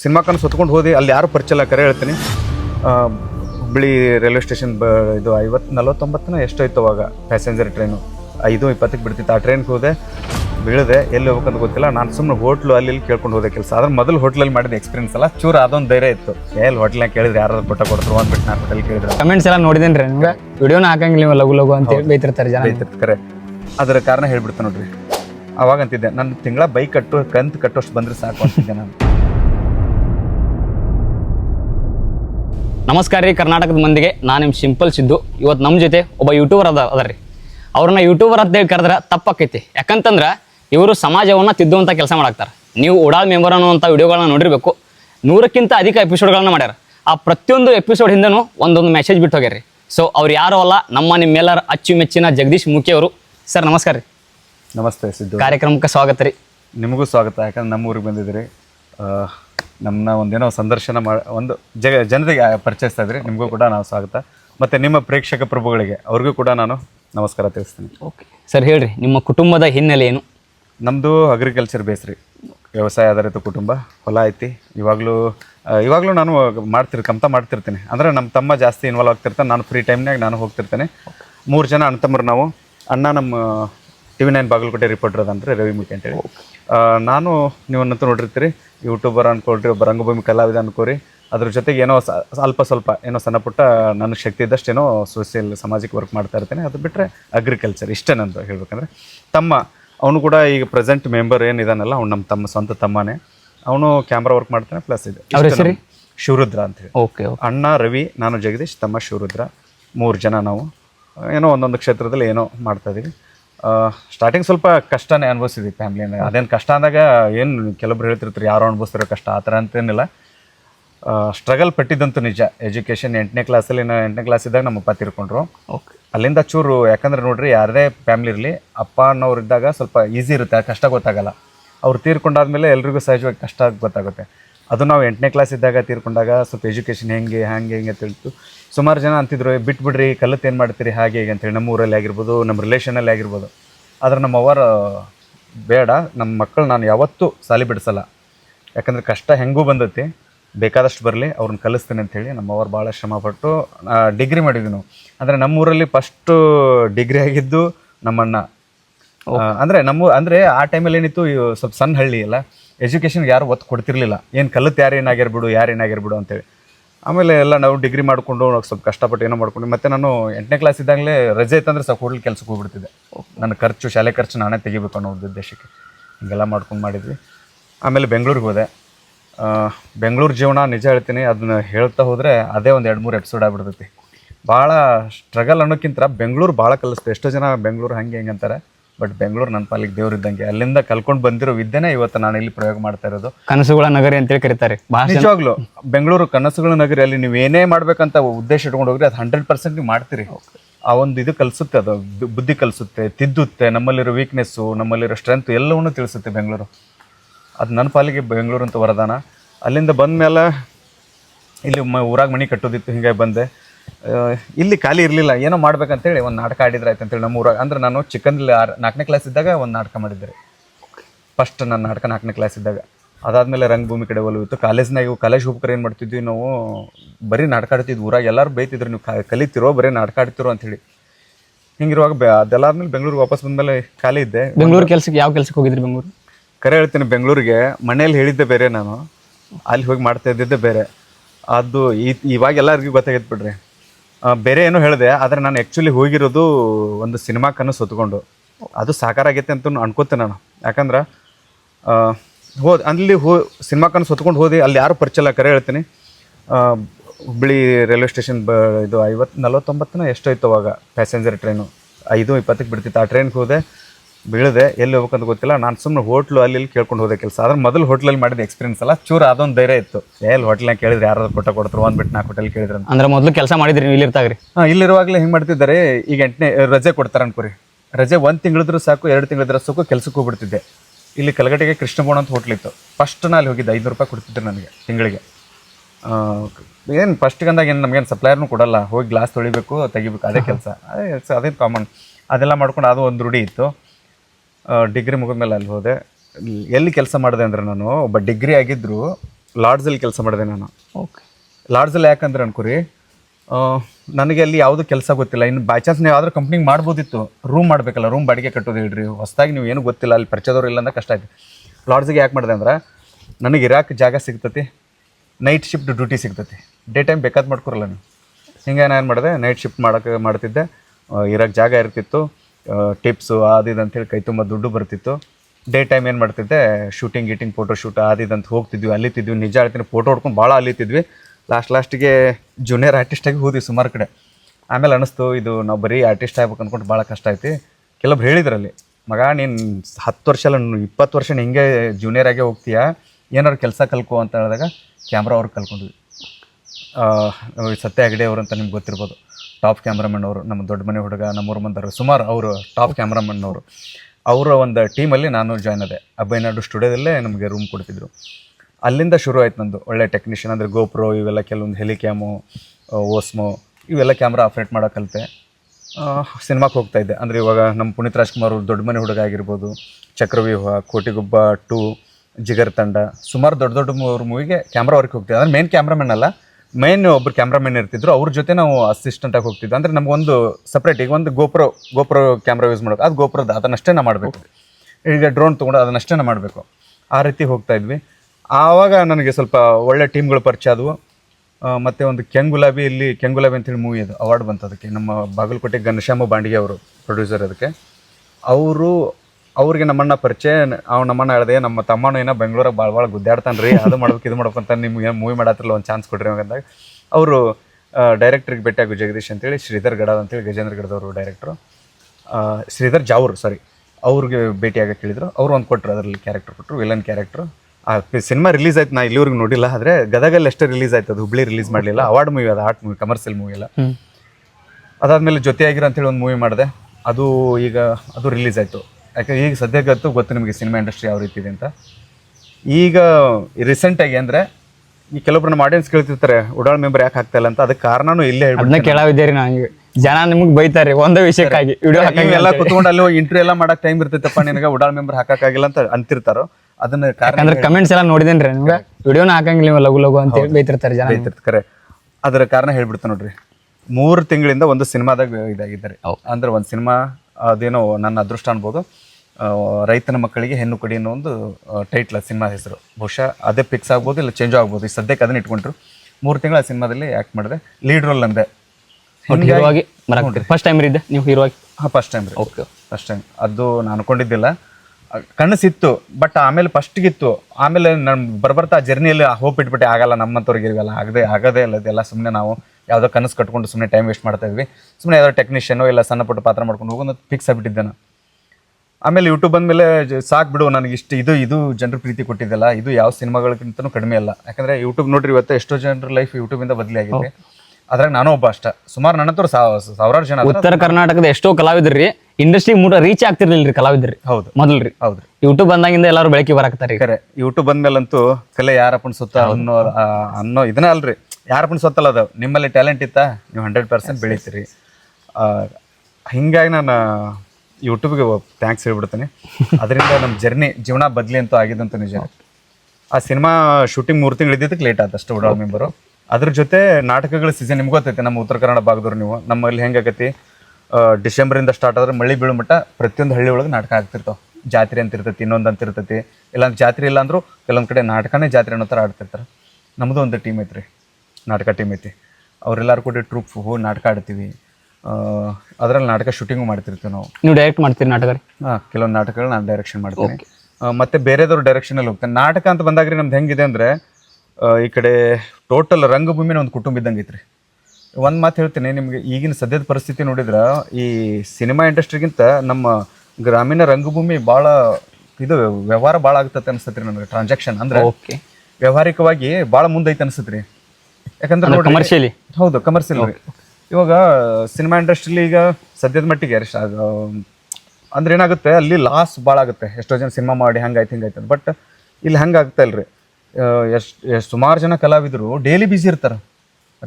ಸಿನಿಮಾಕನ್ನು ಸುತ್ಕೊಂಡು ಹೋದೆ ಅಲ್ಲಿ ಯಾರು ಪರಿಚಯ ಕರೆ ಹೇಳ್ತೀನಿ. ಬಿಳಿ ಹುಬ್ಳಿ ರೈಲ್ವೆ ಸ್ಟೇಷನ್ ಬ ಇದು ಐವತ್ತು ನಲವತ್ತೊಂಬತ್ತನ ಎಷ್ಟೋಯ್ತು ಅವಾಗ ಪ್ಯಾಸೆಂಜರ್ ಟ್ರೈನು? ಐದು ಇಪ್ಪತ್ತಕ್ಕೆ ಬಿಡ್ತಿತ್ತು. ಆ ಟ್ರೈನ್ಗೆ ಹೋದೆ ಬೀಳದೆ ಎಲ್ಲಿ ಹೋಗ್ಬೇಕಂತ ಗೊತ್ತಿಲ್ಲ. ನಾನು ಸುಮ್ಮನೆ ಹೋಟ್ಲು ಅಲ್ಲಿ ಇಲ್ಲಿ ಕೇಳ್ಕೊಂಡು ಹೋದೆ ಕೆಲಸ. ಅದ್ರ ಮೊದಲು ಹೋಟ್ಲಲ್ಲಿ ಮಾಡಿದ ಎಕ್ಸ್ಪೀರಿಯನ್ಸ್ ಅಲ್ಲ. ಚೂರು ಅದೊಂದು ಧೈರ್ಯ ಇತ್ತು. ಎಲ್ಲಿ ಹೋಟ್ಲ್ನಾಗ ಕೇಳಿದ್ರೆ ಯಾರು ಪುಟ್ಟ ಕೊಡ್ತಾರೆ ಒಂದು ಬಿಟ್ಟು ನಾಲ್ಕು ಹೋಟೆಲ್ ಕೇಳಿದ್ರೆ. ಕಮೆಂಟ್ಸ್ ಎಲ್ಲ ನೋಡಿದೇನ್ರಿ ನಿಮ್ಗೆ ವಿಡಿಯೋನ ಹಾಕಂಗಿಲ್ಲ ನೀವು ಲಘು ಲಘು ಅಂತ ಬೈತಿರ್ತಾರೆ ಜನ. ಬೈತಿರ್ತಾರೆ ಅದರ ಕಾರಣ ಹೇಳ್ಬಿಡ್ತಾನೆ ನೋಡ್ರಿ. ಅವಾಗಂತಿದ್ದೆ. ನನ್ನ ತಿಂಗಳ ಬೈಕ್ ಕಟ್ಟು ಕಂತು ಕಟ್ಟೋಷ್ಟು ಬಂದ್ರೆ ಸಾಕು ಅಂತಿದ್ದೆ ನಾನು. ನಮಸ್ಕಾರ ರೀ ಕರ್ನಾಟಕದ ಮಂದಿಗೆ. ನಾನು ನಿಮ್ಮ ಸಿಂಪಲ್ ಸಿದ್ದು. ಇವತ್ತು ನಮ್ಮ ಜೊತೆ ಒಬ್ಬ ಯೂಟ್ಯೂಬರ್ ಅದ ಅದ ರೀ ಅವ್ರನ್ನ ಯೂಟ್ಯೂಬರ್ ಅಂತ ಹೇಳಿ ಕರೆದ್ರೆ ತಪ್ಪಾಕೈತಿ. ಯಾಕಂತಂದ್ರೆ ಇವರು ಸಮಾಜವನ್ನು ತಿದ್ದುವಂಥ ಕೆಲಸ ಮಾಡಾಕ್ತಾರೆ. ನೀವು ಉಡಾಲ್ ಮೆಂಬರ್ ಅನ್ನುವಂಥ ವಿಡಿಯೋಗಳನ್ನ ನೋಡಿರಬೇಕು. ನೂರಕ್ಕಿಂತ ಅಧಿಕ ಎಪಿಸೋಡ್ಗಳನ್ನ ಮಾಡ್ಯಾರ. ಆ ಪ್ರತಿಯೊಂದು ಎಪಿಸೋಡ್ ಹಿಂದೂ ಒಂದೊಂದು ಮೆಸೇಜ್ ಬಿಟ್ಟು ಹೋಗ್ಯಾರಿ ಸೊ ಅವ್ರು ಯಾರೋ ಅಲ್ಲ ನಮ್ಮ ನಿಮ್ಮೆಲ್ಲರ ಅಚ್ಚುಮೆಚ್ಚಿನ ಜಗದೀಶ್ ಮುಖಿ ಅವರು. ಸರ್ ನಮಸ್ಕಾರ ರೀ. ನಮಸ್ತೆ ಸಿದ್ದು. ಕಾರ್ಯಕ್ರಮಕ್ಕೆ ಸ್ವಾಗತ ರೀ. ನಿಮಗೂ ಸ್ವಾಗತ. ಯಾಕಂದ್ರೆ ನಮ್ಮ ಊರಿಗೆ ಬಂದಿದ್ದೀರಿ. ನಮ್ಮನ್ನ ಒಂದೇನೋ ಸಂದರ್ಶನ ಮಾಡಿ ಒಂದು ಜಗ ಜನರಿಗೆ ಪರಿಚಯಿಸ್ತಾ ಇದ್ರಿ ನಿಮಗೂ ಕೂಡ ನಾವು ಸ್ವಾಗತ. ಮತ್ತು ನಿಮ್ಮ ಪ್ರೇಕ್ಷಕ ಪ್ರಭುಗಳಿಗೆ ಅವ್ರಿಗೂ ಕೂಡ ನಾನು ನಮಸ್ಕಾರ ತಿಳಿಸ್ತೀನಿ. ಓಕೆ. ಸರ್ ಹೇಳ್ರಿ ನಿಮ್ಮ ಕುಟುಂಬದ ಹಿನ್ನೆಲೆ ಏನು? ನಮ್ಮದು ಅಗ್ರಿಕಲ್ಚರ್ ಬೇಸ್ ರೀ. ವ್ಯವಸಾಯ ಆಧಾರಿತ ಕುಟುಂಬ ಹೊಲ ಐತಿ. ಇವಾಗಲೂ ಇವಾಗಲೂ ನಾನು ಮಾಡ್ತಿರ್ ಕಮ್ತ ಮಾಡ್ತಿರ್ತೀನಿ. ಅಂದರೆ ನಮ್ಮ ತಮ್ಮ ಜಾಸ್ತಿ ಇನ್ವಾಲ್ವ್ ಆಗ್ತಿರ್ತಾನೆ ನಾನು ಫ್ರೀ ಟೈಮ್ನಾಗ ನಾನು ಹೋಗ್ತಿರ್ತೇನೆ. ಮೂರು ಜನ ಅಣ್ಣ ತಮ್ಮರು ನಾವು. ಅಣ್ಣ ನಮ್ಮ T V nine Bagalkot reporter ಅದಂದ್ರೆ ರವಿ ಮುಖಿ ಅಂತೇಳಿ. ನಾನು ನೀವು ನನ್ನಂತೂ ನೋಡಿರ್ತೀರಿ ಯೂಟ್ಯೂಬರ್ ಅಂದ್ಕೊಳ್ರಿ ಒಬ್ಬ ರಂಗಭೂಮಿ ಕಲಾವಿದ ಅನ್ಕೋರಿ ಅದ್ರ ಜೊತೆಗೆ ಏನೋ ಅಲ್ಪ ಸ್ವಲ್ಪ ಏನೋ ಸಣ್ಣ ಪುಟ್ಟ ನನ್ನ ಶಕ್ತಿ ಇದ್ದಷ್ಟು ಏನೋ ಸೋಷಿಯಲ್ ಸಾಮಾಜಿಕ ವರ್ಕ್ ಮಾಡ್ತಾ ಇರ್ತೇನೆ. ಅದು ಬಿಟ್ಟರೆ ಅಗ್ರಿಕಲ್ಚರ್ ಇಷ್ಟೇ ನಂದು ಹೇಳ್ಬೇಕಂದ್ರೆ. ತಮ್ಮ ಅವನು ಕೂಡ ಈಗ ಪ್ರೆಸೆಂಟ್ ಮೆಂಬರ್ ಏನಿದಾನಲ್ಲ ಅವ್ನು ನಮ್ಮ ತಮ್ಮ ಸ್ವಂತ ತಮ್ಮನೇ. ಅವನು ಕ್ಯಾಮ್ರಾ ವರ್ಕ್ ಮಾಡ್ತಾನೆ ಪ್ಲಸ್ ಇದೆ? ಶಿವರುದ್ರ ಅಂತ ಹೇಳಿ. Okay okay. ಅಣ್ಣ ರವಿ ನಾನು ಜಗದೀಶ್ ತಮ್ಮ ಶಿವರುದ್ರ ಮೂರು ಜನ ನಾವು. ಏನೋ ಒಂದೊಂದು ಕ್ಷೇತ್ರದಲ್ಲಿ ಏನೋ ಮಾಡ್ತಾ ಇದೀವಿ. ಸ್ಟಾರ್ಟಿಂಗ್ ಸ್ವಲ್ಪ ಕಷ್ಟನೇ ಅನುಭವಿಸಿದ್ವಿ ಫ್ಯಾಮಿಲಿನ ಅದೇನು ಕಷ್ಟ ಅಂದಾಗ ಏನು ಕೆಲವೊಬ್ರು ಹೇಳ್ತಿರ್ತಾರೆ ಯಾರೋ ಅನುಭವಿಸ್ತಿರೋ ಕಷ್ಟ ಆ ಥರ ಅಂತೇನಿಲ್ಲ. ಸ್ಟ್ರಗಲ್ ಪಟ್ಟಿದ್ದಂತೂ ನಿಜ. ಎಜುಕೇಷನ್ ಎಂಟನೇ ಕ್ಲಾಸಲ್ಲಿ ನಾ ಎಂಟನೇ ಕ್ಲಾಸ್ ಇದ್ದಾಗ ನಮ್ಮ ಅಪ್ಪ ತೀರ್ಕೊಂಡ್ರು. ಓಕೆ ಅಲ್ಲಿಂದ ಚೂರು ಯಾಕಂದ್ರೆ ನೋಡ್ರಿ ಯಾರದೇ ಫ್ಯಾಮ್ಲಿ ಇರಲಿ ಅಪ್ಪ ಅನ್ನೋರು ಇದ್ದಾಗ ಸ್ವಲ್ಪ ಈಸಿ ಇರುತ್ತೆ ಆ ಕಷ್ಟ ಗೊತ್ತಾಗಲ್ಲ. ಅವ್ರು ತೀರ್ಕೊಂಡಾದ್ಮೇಲೆ ಎಲ್ರಿಗೂ ಸಹಜವಾಗಿ ಕಷ್ಟ ಗೊತ್ತಾಗುತ್ತೆ. ಅದು ನಾವು ಎಂಟನೇ ಕ್ಲಾಸ್ ಇದ್ದಾಗ ತೀರ್ಕೊಂಡಾಗ ಸ್ವಲ್ಪ ಎಜುಕೇಷನ್ ಹೆಂಗೆ ಹಾಗೆ ಹಿಂಗೆ ತಿಳಿತು ಸುಮಾರು ಜನ ಅಂತಿದ್ರು ಬಿಟ್ಬಿಡ್ರಿ ಕಲಿತು ಏನು ಮಾಡ್ತೀರಿ ಹಾಗೆ ಹೀಗೆ ಅಂತೇಳಿ. ನಮ್ಮ ಊರಲ್ಲಿ ಆಗಿರ್ಬೋದು ನಮ್ಮ ರಿಲೇಷನಲ್ಲಿ ಆಗಿರ್ಬೋದು. ಆದರೆ ನಮ್ಮ ಅವರ ಬೇಡ ನಮ್ಮ ಮಕ್ಕಳು ನಾನು ಯಾವತ್ತೂ ಸಾಲಿ ಬಿಡಿಸಲ್ಲ. ಯಾಕಂದರೆ ಕಷ್ಟ ಹೆಂಗೂ ಬಂದೈತಿ. ಬೇಕಾದಷ್ಟು ಬರಲಿ ಅವ್ರನ್ನ ಕಲಿಸ್ತೀನಿ ಅಂತೇಳಿ ನಮ್ಮವ್ರು ಭಾಳ ಶ್ರಮಪಟ್ಟು ಡಿಗ್ರಿ ಮಾಡಿದ್ವಿ ನಾವು. ಅಂದರೆ ನಮ್ಮೂರಲ್ಲಿ ಫಸ್ಟು ಡಿಗ್ರಿ ಆಗಿದ್ದು ನಮ್ಮಣ್ಣ. ಅಂದರೆ ನಮ್ಮ ಅಂದರೆ ಆ ಟೈಮಲ್ಲಿ ಏನಿತ್ತು ಸ್ವಲ್ಪ ಸಣ್ಣ ಹಳ್ಳಿ ಅಲ್ಲ. ಎಜುಕೇಷನ್ಗೆ ಯಾರು ಒತ್ತು ಕೊಡ್ತಿರ್ಲಿಲ್ಲ. ಏನು ಕಲಿತು ಯಾರು ಏನಾಗಿರ್ಬಿಡು ಯಾರು ಏನಾಗಿರ್ಬಿಡು ಅಂತೇಳಿ. ಆಮೇಲೆ ಎಲ್ಲ ನಾವು ಡಿಗ್ರಿ ಮಾಡಿಕೊಂಡು ಸ್ವಲ್ಪ ಕಷ್ಟಪಟ್ಟು ಏನೋ ಮಾಡ್ಕೊಂಡು, ಮತ್ತೆ ನಾನು ಎಂಟನೇ ಕ್ಲಾಸ್ ಇದ್ದಾಗಲೇ ರಜೆ ಇತ್ತಂದ್ರೆ ಸ್ವಲ್ಪ ಹೋಟ್ಲ್ ಕೆಲಸಕ್ಕೆ ಹೋಗ್ಬಿಡ್ತಿದ್ದೆ. ನನ್ನ ಖರ್ಚು, ಶಾಲೆ ಖರ್ಚು ನಾನೇ ತೆಗಿಬೇಕು ಅನ್ನೋ ಉದ್ದೇಶಕ್ಕೆ ಹಿಂಗೆಲ್ಲ ಮಾಡ್ಕೊಂಡು ಮಾಡಿದ್ವಿ. ಆಮೇಲೆ ಬೆಂಗಳೂರಿಗೆ ಹೋದೆ. ಬೆಂಗಳೂರು ಜೀವನ ನಿಜ ಹೇಳ್ತೀನಿ, ಅದನ್ನ ಹೇಳ್ತಾ ಹೋದರೆ ಅದೇ ಒಂದು ಎರಡು ಮೂರು ಎಪಿಸೋಡ್ ಆಗ್ಬಿಡ್ತೈತಿ. ಭಾಳ ಸ್ಟ್ರಗಲ್ ಅನ್ನೋಕ್ಕಿಂತ ಬೆಂಗಳೂರು ಭಾಳ ಕಲಿಸ್ತು. ಎಷ್ಟೋ ಜನ ಬೆಂಗಳೂರು ಹಂಗೆ ಹಿಂಗೆ ಅಂತಾರೆ. ಬಟ್ ಬೆಂಗಳೂರು ನನ್ನ ಪಾಲಿಗೆ ದೇವ್ರು ಇದ್ದಂಗೆ. ಅಲ್ಲಿಂದ ಕಲ್ಕೊಂಡು ಬಂದಿರೋ ವಿದ್ಯೆನೇ ಇವತ್ತು ನಾನು ಇಲ್ಲಿ ಪ್ರಯೋಗ ಮಾಡ್ತಾ ಇರೋದು. ಕನಸುಗಳ ನಗರಿ ಅಂತೇಳಿ ಕರೀತಾರೆ. ಕರಿತಾರೆ ನಿಜವಾಗ್ಲು ಬೆಂಗಳೂರು ಕನಸುಗಳ ನಗರಿ ಅಲ್ಲಿ ನೀವು ಏನೇ ಮಾಡ್ಬೇಕಂತ ಉದ್ದೇಶ ಇಟ್ಕೊಂಡು ಹೋಗ್ರಿ ಅದು ಹಂಡ್ರೆಡ್ ಪರ್ಸೆಂಟ್ ನೀವು ಮಾಡ್ತೀರಿ. ಆ ಒಂದು ಇದು ಕಲಿಸುತ್ತೆ ಅದು ಬುದ್ಧಿ ಕಲಿಸುತ್ತೆ ತಿದ್ದುತ್ತೆ ನಮ್ಮಲ್ಲಿರೋ ವೀಕ್ನೆಸ್ಸು ನಮ್ಮಲ್ಲಿರೋ ಸ್ಟ್ರೆಂತ್ ಎಲ್ಲವನ್ನೂ ತಿಳಿಸುತ್ತೆ ಬೆಂಗಳೂರು. ಅದು ನನ್ನ ಪಾಲಿಗೆ ಬೆಂಗಳೂರು ಅಂತ ವರದಾನ. ಅಲ್ಲಿಂದ ಬಂದ ಮೇಲೆ ಇಲ್ಲಿ ಮ ಊರಾಗ ಮನೆ ಕಟ್ಟೋದಿತ್ತು ಹಿಂಗೆ ಬಂದೆ. ಇಲ್ಲಿ ಖಾಲಿ ಇರಲಿಲ್ಲ ಏನೋ ಮಾಡ್ಬೇಕಂತೇಳಿ ಒಂದು ನಾಟಕ ಆಡಿದ್ರೆ ಆಯ್ತು ಅಂತೇಳಿ ನಮ್ಮ ಊರಾಗ ಅಂದ್ರೆ ನಾನು ಚಿಕ್ಕಂದಲ್ಲಿ ಆರು ನಾಲ್ಕನೇ ಕ್ಲಾಸ್ ಇದ್ದಾಗ ಒಂದು ನಾಟಕ ಮಾಡಿದ್ದೆ. ಫಸ್ಟ್ ನನ್ನ ನಾಟಕ ನಾಲ್ಕನೇ ಕ್ಲಾಸ್ ಇದ್ದಾಗ. ಅದಾದಮೇಲೆ ರಂಗಭೂಮಿ ಕಡೆ ಒಲವಿತ್ತು ಕಾಲೇಜ್ನಾಗ ಇವು ಕಾಲೇಜ್ ಹೋಗ್ಬೇಕಾರೆ ಏನು ಮಾಡ್ತಿದ್ವಿ ನಾವು? ಬರೀ ನಾಟಕ ಆಡ್ತಿದ್ವಿ. ಊರಾಗ ಎಲ್ಲರೂ ಬೈತಿದ್ರು ನೀವು ಕಲಿತಿರೋ ಬರೀ ನಾಟಕ ಆಡ್ತಿರೋ ಅಂಥೇಳಿ ಹಿಂಗಿರುವಾಗ ಬೆ ಅದೆಲ್ಲ ಆದ್ಮೇಲೆ ಬೆಂಗಳೂರಿಗೆ ವಾಪಸ್ ಬಂದಮೇಲೆ ಖಾಲಿ ಇದ್ದೆ. ಬೆಂಗಳೂರು ಕೆಲಸಕ್ಕೆ ಯಾವ ಕೆಲಸಕ್ಕೆ ಹೋಗಿದ್ರಿ ಬೆಂಗಳೂರು? ಕರೆ ಹೇಳ್ತೀನಿ ಬೆಂಗಳೂರಿಗೆ. ಮನೇಲಿ ಹೇಳಿದ್ದೆ ಬೇರೆ ನಾನು. ಅಲ್ಲಿ ಹೋಗಿ ಮಾಡ್ತಾ ಇದ್ದಿದ್ದೆ ಬೇರೆ. ಅದು ಈ ಇವಾಗ ಎಲ್ಲರಿಗೂ ಗೊತ್ತಾಗೈತೆ ಬಿಡ್ರಿ. ಬೇರೆ ಏನೋ ಹೇಳಿದೆ, ಆದರೆ ನಾನು ಆ್ಯಕ್ಚುಲಿ ಹೋಗಿರೋದು ಒಂದು ಸಿನಿಮಾ ಕನಸು ಹೊತ್ಕೊಂಡು. ಅದು ಸಾಕಾರ ಆಗೈತೆ ಅಂತ ಅನ್ಕೋತೆ ನಾನು. ಯಾಕಂದ್ರೆ ಹೋದ್ ಅಲ್ಲಿ ಹೋ ಸಿನಿಮಾ ಕನಸು ಹೊತ್ಕೊಂಡು ಹೋದಿ, ಅಲ್ಲಿ ಯಾರು ಪರಿಚಯ ಕರೆ ಹೇಳ್ತೀನಿ. ಹುಬ್ಬಳ್ಳಿ ರೈಲ್ವೆ ಸ್ಟೇಷನ್ ಬ ಇದು ಐವತ್ತು ನಲವತ್ತೊಂಬತ್ತನ ಎಷ್ಟೋಯ್ತು ಅವಾಗ. ಪ್ಯಾಸೆಂಜರ್ ಟ್ರೈನು ಐದು ಇಪ್ಪತ್ತಕ್ಕೆ ಬಿಡ್ತಿತ್ತು. ಆ ಟ್ರೈನ್ಗೆ ಹೋದೆ. ಬೀಳದೆ ಎಲ್ಲಿ ಹೋಗ್ಬೇಕಂತ ಗೊತ್ತಿಲ್ಲ. ನಾನು ಸುಮ್ಮನೆ ಹೋಟ್ಲು ಅಲ್ಲಿ ಇಲ್ಲಿ ಕೇಳ್ಕೊಂಡು ಹೋದೆ ಕೆಲಸ. ಆದ್ರೆ ಮೊದಲು ಹೋಟ್ಲಲ್ಲಿ ಮಾಡಿದ ಎಕ್ಸ್ಪೀರಿಯನ್ಸ್ ಅಲ್ಲ. ಚೂರು ಅದೊಂದು ಧೈರ್ಯ ಇತ್ತು. ಎಲ್ಲಿ ಹೋಟ್ಲ್ನಾಗ ಕೇಳಿದ್ರೆ ಯಾರು ಕೊಟ್ಟ ಕೊಡ್ತಾರೆ ಒಂದು ಬಿಟ್ಟು ನಾಲ್ಕು ಹೋಟೆಲ್ ಕೇಳಿದ್ರೆ ಅಂತ ಅಂದ್ರೆ ಮೊದಲು ಕೆಲಸ ಮಾಡಿದ್ರಿ ನೀವು ಇಲ್ಲಿರ್ತಾಗ್ರಿ? ಹಾಂ ಇಲ್ಲಿರುವಾಗಲೇ ಹಿಂಗೆ ಮಾಡ್ತಿದ್ದಾರೆ. ಈಗ ಎಂಟನೇ ರಜೆ ಕೊಡ್ತಾರೆ ಅನ್ಕೋರಿ. ರಜೆ ಒಂದು ತಿಂಗಳಿದ್ರು ಸಾಕು ಎರಡು ತಿಂಗಳಿದ್ರೆ ಸಾಕು ಕೆಲ್ಸಕ್ಕೆ ಹೋಗ್ಬಿಡ್ತಿದ್ದೆ. ಇಲ್ಲಿ ಕಲಗಟೆಗೆ ಕೃಷ್ಣಬೋಣ ಅಂತ ಹೋಟ್ಲ್ ಇತ್ತು. ಫಸ್ಟ್ ನಾ ಅಲ್ಲಿ ಹೋಗಿದ್ದೆ ಐನೂರು ರೂಪಾಯಿ ಕೊಡ್ತಿದ್ರು ನನಗೆ ತಿಂಗಳಿಗೆ. ಏನು ಫಸ್ಟಿಗೆ ಅಂದಾಗ ಏನು ನಮಗೇನು ಸಪ್ಲೈಯರ್ನು ಕೊಡಲ್ಲ. ಹೋಗಿ ಗ್ಲಾಸ್ ತೊಳಿಬೇಕು ತೆಗಿಬೇಕು ಅದೇ ಕೆಲಸ. ಅದೇ ಅದೇ ಕಾಮನ್ ಅದೆಲ್ಲ ಮಾಡ್ಕೊಂಡು ಅದು ಒಂದು ರೂಢಿ ಇತ್ತು. ಡಿಗ್ರಿ ಮುಗಿದ್ಮೇಲೆ ಅಲ್ಲಿ ಹೋದೆ. ಎಲ್ಲಿ ಕೆಲಸ ಮಾಡಿದೆ ಅಂದ್ರೆ ನಾನು ಒಬ್ಬ ಡಿಗ್ರಿ ಆಗಿದ್ರು ಲಾಡ್ಜಲ್ಲಿ ಕೆಲಸ ಮಾಡಿದೆ ನಾನು. ಓಕೆ ಲಾಡ್ಜಲ್ಲಿ ಯಾಕಂದ್ರೆ ಅನ್ಕೋರಿ ನನಗೆ ಅಲ್ಲಿ ಯಾವುದು ಕೆಲಸ ಗೊತ್ತಿಲ್ಲ. ಇನ್ನು ಬೈ ಚಾನ್ಸ್ ನೀವು ಯಾವ್ದಾದ್ರು ಕಂಪ್ನಿಗೆ ಮಾಡ್ಬೋದಿತ್ತು. ರೂಮ್ ಮಾಡಬೇಕಲ್ಲ ರೂಮ್ ಬಾಡಿಗೆ ಕಟ್ಟೋದು ಹೇಳ್ರಿ. ಹೊಸದಾಗಿ ನೀವು ಏನು ಗೊತ್ತಿಲ್ಲ ಅಲ್ಲಿ ಪರಿಚಯದವ್ರು ಇಲ್ಲ ಅಂದ್ರೆ ಕಷ್ಟ ಆಯ್ತು. ಲಾಡ್ಜಿಗೆ ಯಾಕೆ ಮಾಡಿದೆ ಅಂದ್ರೆ ನನಗೆ ಇರಾಕ್ ಜಾಗ ಸಿಗ್ತತಿ ನೈಟ್ ಶಿಫ್ಟ್ ಡ್ಯೂಟಿ ಸಿಗ್ತತಿ. ಡೇ ಟೈಮ್ ಬೇಕಾದ ಮಾಡ್ಕೊರಲ್ಲ ನೀವು. ಹಿಂಗೆ ನಾನು ಏನು ಮಾಡಿದೆ ನೈಟ್ ಶಿಫ್ಟ್ ಮಾಡೋಕೆ ಮಾಡ್ತಿದ್ದೆ. ಇರೋಕ್ಕೆ ಇರಾಕ್ ಜಾಗ ಇರ್ತಿತ್ತು. ಟಿಪ್ಸು ಅದು ಅಂತೇಳಿ ಕೈ ತುಂಬ ದುಡ್ಡು ಬರ್ತಿತ್ತು. ಡೇ ಟೈಮ್ ಏನು ಮಾಡ್ತಿದ್ದೆ? ಶೂಟಿಂಗ್ ಗೀಟಿಂಗ್ ಫೋಟೋ ಶೂಟ್ ಆದಿದಂತ ಹೋಗ್ತಿದ್ವಿ, ಅಲ್ಲಿತಿದ್ವಿ, ನಿಜ ಹೇಳ್ತೀನಿ ಫೋಟೋ ಹೊಡ್ಕೊಂಡು ಭಾಳ ಅಲ್ಲಿತಿದ್ವಿ. ಲಾಸ್ಟ್ ಲಾಸ್ಟಿಗೆ ಜೂನಿಯರ್ ಆರ್ಟಿಸ್ಟಾಗಿ ಹೋದ್ವಿ ಸುಮಾರು ಕಡೆ. ಆಮೇಲೆ ಅನಿಸ್ತು, ಇದು ನಾವು ಬರೀ ಆರ್ಟಿಸ್ಟ್ ಆಗ್ಬೇಕು ಅಂದ್ಕೊಂಡು ಭಾಳ ಕಷ್ಟ ಐತಿ ಕೆಲವೊಬ್ರು ಹೇಳಿದ್ರಲ್ಲಿ, ಮಗ, ನೀನು ಹತ್ತು ವರ್ಷ ಅಲ್ಲ ಇಪ್ಪತ್ತು ವರ್ಷ ಹಿಂಗೆ ಜೂನಿಯರ್ ಆಗೇ ಹೋಗ್ತೀಯಾ? ಏನಾದ್ರು ಕೆಲಸ ಕಲ್ಕೋ ಅಂತ ಹೇಳಿದಾಗ, ಕ್ಯಾಮ್ರಾ ಅವ್ರು ಕಲ್ಕೊಂಡ್ವಿ. ಸತ್ಯ ಹೆಗಡೆ ಅವರು ಅಂತ ನಿಮ್ಗೆ ಗೊತ್ತಿರ್ಬೋದು. ಟಾಪ್ ಕ್ಯಾಮ್ರಾಮನ್ ಅವರು, ನಮ್ಮ ದೊಡ್ಡ ಮನೆ ಹುಡುಗ ನಮ್ಮೂರು ಮಂದರು ಸುಮಾರು ಅವರು ಟಾಪ್ ಕ್ಯಾಮ್ರಾಮನ್ ಅವರು. ಅವರ ಒಂದು ಟೀಮಲ್ಲಿ ನಾನು ಜಾಯ್ನ್ ಆದೆ. ಅಬ್ಬೈನಾಡು ಸ್ಟುಡಿಯೋದಲ್ಲೇ ನಮಗೆ ರೂಮ್ ಕೊಡ್ತಿದ್ರು. ಅಲ್ಲಿಂದ ಶುರು ಆಯ್ತು ನಂದು. ಒಳ್ಳೆ ಟೆಕ್ನಿಷಿಯನ್ ಅಂದರೆ ಗೋಪ್ರೋ ಇವೆಲ್ಲ ಕೆಲವೊಂದು ಹೆಲಿಕ್ಯಾಮು ಓಸ್ಮೋ ಇವೆಲ್ಲ ಕ್ಯಾಮ್ರಾ ಆಪ್ರೇಟ್ ಮಾಡೋ ಕಲಿತೆ ಸಿನಿಮಾಕ್ಕೆ ಹೋಗ್ತಾ ಇದ್ದೆ. ಅಂದರೆ ಇವಾಗ ನಮ್ಮ ಪುನೀತ್ ರಾಜ್ಕುಮಾರ್ ಅವರು ದೊಡ್ಡ ಮನೆ ಹುಡುಗ ಆಗಿರ್ಬೋದು, ಚಕ್ರವ್ಯೂಹ, ಕೋಟಿಗುಬ್ಬ, ಟೂ, ಜಿಗರ್ ತಂಡ, ಸುಮಾರು ದೊಡ್ಡ ದೊಡ್ಡ ಮೂರು ಮೂವಿಗೆ ಕ್ಯಾಮ್ರಾ ವರ್ಕ್ ಹೋಗ್ತಿದ್ದೆ. ಅಂದರೆ ಮೇನ್ ಕ್ಯಾಮ್ರಾಮನ್ ಅಲ್ಲ ಮೇನ್ ಒಬ್ರು ಕ್ಯಾಮ್ರಾಮನ್ ಇರ್ತಿದ್ರು ಅವ್ರ ಜೊತೆ ನಾವು ಅಸಿಸ್ಟೆಂಟ್ ಆಗಿ ಹೋಗ್ತಿದ್ವಿ. ಅಂದ್ರೆ ನಮಗೊಂದು ಸಪ್ರೇಟ್ ಈಗ ಒಂದು ಗೋಪ್ರೋ ಗೋಪ್ರೋ ಕ್ಯಾಮ್ರಾ ಯೂಸ್ ಮಾಡೋದು. ಅದು ಗೋಪ್ರದ ಅದನ್ನಷ್ಟೇ ನಾವು ಮಾಡಬೇಕು. ಈಗ ಡ್ರೋನ್ ತೊಗೊಂಡು ಅದನ್ನಷ್ಟೇ ನಾವು ಮಾಡಬೇಕು. ಆ ರೀತಿ ಹೋಗ್ತಾ ಇದ್ವಿ. ಆವಾಗ ನನಗೆ ಸ್ವಲ್ಪ ಒಳ್ಳೆ ಟೀಮ್ಗಳು ಪರಿಚಯ ಆದವು. ಮತ್ತು ಮತ್ತೆ ಒಂದು ಕೆಂಗುಲಾಬಿ ಇಲ್ಲಿ ಕೆಂಗುಲಾಬಿ ಅಂತೇಳಿ ಮೂವಿ ಅದು ಅವಾರ್ಡ್ ಬಂತು ಅದಕ್ಕೆ. ನಮ್ಮ ಬಾಗಲಕೋಟೆ ಘನಶ್ಯಾಮ ಬಾಂಡಿಗೆ ಅವರು ಪ್ರೊಡ್ಯೂಸರ್ ಅದಕ್ಕೆ. ಅವರು ಅವ್ರಿಗೆ ನಮ್ಮಣ್ಣ ಪರಿಚಯ ಅವ್ನು ನಮ್ಮಣ್ಣ ಹೇಳಿದೆ ನಮ್ಮ ತಮ್ಮನ ಏನೋ ಬೆಂಗಳೂರಾಗ ಭಾಳ ಭಾಳ ಗುದ್ದಾಡ್ತಾನೆ ರೀ ಅದು ಮಾಡ್ಬೇಕು ಇದು ಮಾಡ್ಬೇಕು ಅಂತ ನಿಮ್ಗೆ ಏನು ಮೂವಿ ಮಾಡತ್ತಿರಲ್ಲ ಒಂದು ಚಾನ್ಸ್ ಕೊಡ್ರಿ ಅಂದಾಗ ಅವರು ಡೈರೆಕ್ಟ್ರಿಗೆ ಭೇಟಿಯಾಗಿ ಜಗದೀಶ್ ಅಂತೇಳಿ ಶ್ರೀಧರ್ ಗಡ ಅಂತೇಳಿ ಗಜೇಂದ್ರ ಗಡದವರು ಡೈರೆಕ್ಟ್ರು ಶ್ರೀಧರ್ ಜಾವೂರ್ ಸಾರಿ ಅವ್ರಿಗೆ ಭೇಟಿಯಾಗ ಕೇಳಿದ್ರು. ಅವ್ರು ಒಂದು ಕೊಟ್ಟರು ಅದರಲ್ಲಿ ಕ್ಯಾರೆಕ್ಟರ್ ಕೊಟ್ಟರು ವಿಲನ್ ಕ್ಯಾರೆಕ್ಟ್ರು ಆ ಸಿನಿಮಾ ರಿಲೀಸ್ ಆಯ್ತು ನಾ ಇಲ್ಲಿವರೆಗೂ ನೋಡಿಲ್ಲ ಆದರೆ ಗದಗಲ್ಲಿ ಅಷ್ಟೇ ರಿಲೀಸ್ ಆಯ್ತು ಅದು ಹುಬ್ಳಿ ರಿಲೀಸ್ ಮಾಡಲಿಲ್ಲ. ಅವಾರ್ಡ್ ಮೂವಿ ಅದು ಆರ್ಟ್ ಮೂವಿ ಕಮರ್ಷಿಯಲ್ ಮೂವಿ ಎಲ್ಲ. ಅದಾದಮೇಲೆ ಜೊತೆಯಾಗಿರೋ ಅಂತೇಳಿ ಒಂದು ಮೂವಿ ಮಾಡಿದೆ. ಅದು ಈಗ ಅದು ರಿಲೀಸ್ ಆಯಿತು. ಯಾಕೆ ಈಗ ಸದ್ಯಕ್ಕಂತೂ ಗೊತ್ತು ನಿಮಗೆ ಸಿನಿಮಾ ಇಂಡಸ್ಟ್ರಿ ಯಾವ ರೀತಿ ಇದೆ ಅಂತ. ಈಗ ರೀಸೆಂಟಾಗಿ ಅಂದರೆ ಈ ಕೆಲವೊಬ್ರು ನಮ್ಮ ಆಡಿಯನ್ಸ್ ಕೇಳ್ತಿರ್ತಾರೆ ಉಡಾಳ್ ಮೆಂಬರ್ ಯಾಕೆ ಹಾಕ್ತಾ ಇಲ್ಲ? ಅಂತ. ಅದಕ್ಕೆ ಕಾರಣನೂ ಇಲ್ಲೇ ಅದನ್ನ ಹೇಳ್ಬಿಡ್ತೀನಿ ಕೇಳಾವಿದ್ದೀರಿ ಜನ ನಿಮಗೆ ಬೈತಾರೆ ಒಂದೇ ವಿಷಯಕ್ಕಾಗಿ. ವಿಡಿಯೋ ಎಲ್ಲ ಕುತ್ಕೊಂಡು ಅಲ್ಲಿ ಇಂಟರ್ವ್ಯೂ ಎಲ್ಲ ಮಾಡಕ್ ಟೈಮ್ ಇರ್ತೈತಪ್ಪ ನಿನಗೆ ಉಡಾಳ್ ಮೆಂಬರ್ ಹಾಕಕ್ಕಾಗಿಲ್ಲ ಅಂತ ಅಂತಿರ್ತಾರೋ? ಅದನ್ನ ಕಾರಣ ಯಾಕಂದ್ರೆ ಕಮೆಂಟ್ಸ್ ಎಲ್ಲ ನೋಡಿದೇನ್ರಿ ನಿಮ್ಗೆ? ವಿಡಿಯೋನ ಹಾಕಂಗಿಲ್ಲ ನೀವು ಲಘು ಲಘು ಅಂತ ಹೇಳಿ ಬೈತಿರ್ತಾರೆ ಜನ. ಬೈತಿರ್ತಾರೆ ಅದರ ಕಾರಣ ಹೇಳ್ಬಿಡ್ತಾ ನೋಡ್ರಿ. ಮೂರು ತಿಂಗಳಿಂದ ಒಂದು ಸಿನಿಮಾದಾಗ ಇದಾಗಿದ್ದಾರೆ. ಅಂದ್ರೆ ಒಂದು ಸಿನಿಮಾ ಅದೇನೋ ನನ್ನ ಅದೃಷ್ಟ ಅನ್ಬೋದು. ಆ, ರೈತನ ಮಕ್ಕಳಿಗೆ ಹೆಣ್ಣು ಕೊಡಿ ಅನ್ನೋ ಒಂದು ಟೈಟ್ಲ್ ಸಿನಿಮಾ ಹೆಸರು. ಬಹುಶಃ ಅದೇ ಫಿಕ್ಸ್ ಆಗ್ಬೋದು ಇಲ್ಲ ಚೇಂಜ್ ಆಗ್ಬೋದು. ಈ ಸದ್ಯಕ್ಕೆ ಅದನ್ನ ಇಟ್ಕೊಂಡ್ರು. ಮೂರು ತಿಂಗಳ ಸಿನಿಮಾದಲ್ಲಿ ಆ್ಯಕ್ಟ್ ಮಾಡಿದೆ. ಲೀಡ್ ರೋಲ್ ಅಂದೆ ಹೀರೋ ಆಗಿ ಫಸ್ಟ್ ಟೈಮ್ ಇದ್ದೆ ನೀವು ಹೀರೋ ಆಗಿ? ಹಾಂ ಫಸ್ಟ್ ಟೈಮ್ ರೀ ಓಕೆ ಫಸ್ಟ್ ಟೈಮ್ ಅದು ನಾನು ಅನ್ಕೊಂಡಿದ್ದಿಲ್ಲ. ಆ, ಕನಸಿತ್ತು ಬಟ್ ಆಮೇಲೆ ಫಸ್ಟ್ಗಿತ್ತು ಆಮೇಲೆ ನಾನು ಬರ್ಬರ್ತಾ ಜರ್ನಿಯಲ್ಲಿ ಹೋಪ್ ಇಟ್ಬಿಟ್ಟೆ ಆಗಲ್ಲ ನಮ್ಮಂಥವ್ರಿಗೆ ಇರಲ್ಲ ಆಗದೆ ಆಗದೇ ಇಲ್ಲ ಇದೆಲ್ಲ ಸುಮ್ಮನೆ ನಾವು. ಯಾವುದೋ ಕನಸು ಕಟ್ಕೊಂಡು ಸುಮ್ಮನೆ ಟೈಮ್ ವೇಸ್ಟ್ ಮಾಡ್ತಾ ಇದ್ವಿ. ಸುಮ್ಮನೆ ಯಾವುದೋ ಟೆಕ್ನಿಷಿಯನೋ ಇಲ್ಲ ಸಣ್ಣ ಪುಟ್ಟ ಪಾತ್ರ ಮಾಡ್ಕೊಂಡು ಹೋಗೋದು ಫಿಕ್ಸ್ ಆಗಿಬಿಟ್ಟಿದ್ದೆ ನಾನು. ಆಮೇಲೆ ಯೂಟ್ಯೂಬ್ ಬಂದಮೇಲೆ ಸಾಕು ಬಿಡು ನನಗೆ ಇಷ್ಟು ಇದು ಇದು ಜನರ ಪ್ರೀತಿ ಕೊಟ್ಟಿದ್ದಲ್ಲ ಇದು ಯಾವ ಸಿನಿಮಾಗಳಿಗಿಂತನೂ ಕಡಿಮೆ ಅಲ್ಲ. ಯಾಕಂದರೆ ಯೂಟ್ಯೂಬ್ ನೋಡ್ರಿ ಇವತ್ತು ಎಷ್ಟೋ ಜನರ ಲೈಫ್ ಯೂಟ್ಯೂಬಿಂದ ಬದಲಿ ಆಗಿದೆ. ಅದ್ರಾಗ ನಾನು ಒಬ್ಬ ಅಷ್ಟ. ಸುಮಾರು ನನ್ನ ಹತ್ರ ಸಾವಿರಾರು ಜನ ಉತ್ತರ ಕರ್ನಾಟಕದ ಎಷ್ಟೋ ಕಲಾವಿದ್ರಿ ಇಂಡಸ್ಟ್ರಿ ಮೂಡ ರೀಚ್ ಆಗ್ತಿರ್ಲಿಲ್ರಿ ಕಲಾವಿದ್ರಿ. ಹೌದು. ಮೊದಲ್ರಿ. ಹೌದು ಯೂಟ್ಯೂಬ್ ಬಂದಾಗಿಂದ ಎಲ್ಲರೂ ಬೆಳಕಿ ಬರಾಕ್ತಾರೆ ಕರೆ ಯೂಟ್ಯೂಬ್ ಬಂದ್ಮೇಲಂತೂ ಕಲೆ ಯಾರಪ್ಪನ ಸುತ್ತ ಅನ್ನೋ ಅನ್ನೋ ಇದನ್ನ ಅಲ್ರಿ. ಯಾರಪ್ಪನ ಸೊತ್ತಲ್ಲ ಅದು. ನಿಮ್ಮಲ್ಲಿ ಟ್ಯಾಲೆಂಟ್ ಇತ್ತ ನೀವು ಹಂಡ್ರೆಡ್ ಪರ್ಸೆಂಟ್ ಬೆಳಿತೀರಿ. ಹಿಂಗಾಗಿ ನಾನು ಯೂಟ್ಯೂಬ್ಗೆ ಥ್ಯಾಂಕ್ಸ್ ಹೇಳ್ಬಿಡ್ತೀನಿ. ಅದರಿಂದ ನಮ್ಮ ಜರ್ನಿ ಜೀವನ ಬದಲಿ ಅಂತೂ ಆಗಿದಂತ ನಿಜ. ಆ ಸಿನಿಮಾ ಶೂಟಿಂಗ್ ಮೂರು ತಿಂಗಳು ಇದ್ದಿದ್ದಕ್ಕೆ ಲೇಟ್ ಆಯ್ತು ಅಷ್ಟು ಉಡಾಳ್ ಮೆಂಬರು ಅದ್ರ ಜೊತೆ ನಾಟಕಗಳ ಸೀಸನ್ ನಿಮ್ಗೆ ಗೊತ್ತೈತೆ ನಮ್ಮ ಉತ್ತರ ಕನ್ನಡ ಭಾಗದವ್ರು ನೀವು. ನಮ್ಮಲ್ಲಿ ಹೆಂಗಾಗತಿ ಡಿಸೆಂಬರಿಂದ ಸ್ಟಾರ್ಟ್ ಆದ್ರೆ ಮಳೆ ಬೀಳೋ ಮಟ್ಟ ಪ್ರತಿಯೊಂದು ಹಳ್ಳಿ ಒಳಗೆ ನಾಟಕ ಆಗ್ತಿರ್ತಾವೆ. ಜಾತ್ರೆ ಅಂತ ಇರ್ತೈತಿ ಇನ್ನೊಂದು ಅಂತ ಇರ್ತೈತಿ. ಇಲ್ಲ ಜಾತ್ರೆ ಇಲ್ಲ ಅಂದ್ರೂ ಕೆಲವೊಂದು ಕಡೆ ನಾಟಕನೇ ಜಾತ್ರೆ ಅನ್ನೋ ಥರ ಆಡ್ತಿರ್ತಾರೆ. ನಮ್ಮದು ಒಂದು ಟೀಮ್ ಐತ್ರಿ. ನಾಟಕ ಟೀಮ್ ಐತಿ. ಅವರೆಲ್ಲರೂ ಕೂಡ ಟ್ರೂಪ್ ಹೋಗಿ ನಾಟಕ ಆಡ್ತೀವಿ. ಅದರಲ್ಲಿ ನಾಟಕ ಶೂಟಿಂಗು ಮಾಡ್ತಿರ್ತೀವಿ ನಾವು. ನೀವು ಡೈರೆಕ್ಟ್ ಮಾಡ್ತೀರಿ ನಾಟಕ ರೀ? ಹಾಂ ಕೆಲವೊಂದು ನಾಟಕಗಳು ನಾನು ಡೈರೆಕ್ಷನ್ ಮಾಡ್ತೀನಿ. ಮತ್ತು ಬೇರೆದವ್ರ ಡೈರೆಕ್ಷನಲ್ಲಿ ಹೋಗ್ತೇನೆ. ನಾಟಕ ಅಂತ ಬಂದಾಗ ರೀ ನಮ್ದು ಹೆಂಗಿದೆ ಅಂದರೆ ಈ ಕಡೆ ಟೋಟಲ್ ರಂಗಭೂಮಿನ ಒಂದು ಕುಟುಂಬ ಇದ್ದಂಗೆ ಐತ್ರಿ. ಒಂದು ಮಾತು ಹೇಳ್ತೀನಿ ನಿಮಗೆ ಈಗಿನ ಸದ್ಯದ ಪರಿಸ್ಥಿತಿ ನೋಡಿದ್ರೆ ಈ ಸಿನಿಮಾ ಇಂಡಸ್ಟ್ರಿಗಿಂತ ನಮ್ಮ ಗ್ರಾಮೀಣ ರಂಗಭೂಮಿ ಭಾಳ ಇದು ವ್ಯವಹಾರ ಭಾಳ ಆಗ್ತದೆ ಅನಿಸ್ತತ್ರಿ ನನಗೆ ಟ್ರಾನ್ಸಾಕ್ಷನ್ ಅಂದ್ರೆ. ಓಕೆ ವ್ಯವಹಾರಿಕವಾಗಿ ಭಾಳ ಮುಂದೈತೆ ಅನ್ಸತ್ರಿ. ಯಾಕಂದ್ರೆ ಕಮರ್ಷಿಯಲಿ ಹೌದು ಕಮರ್ಷಿಯಲ್ ಇವಾಗ ಸಿನಿಮಾ ಇಂಡಸ್ಟ್ರಿಲಿ ಈಗ ಸದ್ಯದ ಮಟ್ಟಿಗೆ ಅಂದ್ರೆ ಏನಾಗುತ್ತೆ ಅಲ್ಲಿ ಲಾಸ್ ಭಾಳ ಆಗುತ್ತೆ. ಎಷ್ಟೋ ಜನ ಸಿನಿಮಾ ಮಾಡಿ ಹಂಗಾಯ್ತು ಹಿಂಗಾಯ್ತು ಬಟ್ ಇಲ್ಲಿ ಹಂಗಾಗ್ತಾ ಇಲ್ರಿ ಎಷ್ಟು ಎಷ್ಟು ಸುಮಾರು ಜನ ಕಲಾವಿದರು ಡೈಲಿ ಬ್ಯುಸಿ ಇರ್ತಾರೆ.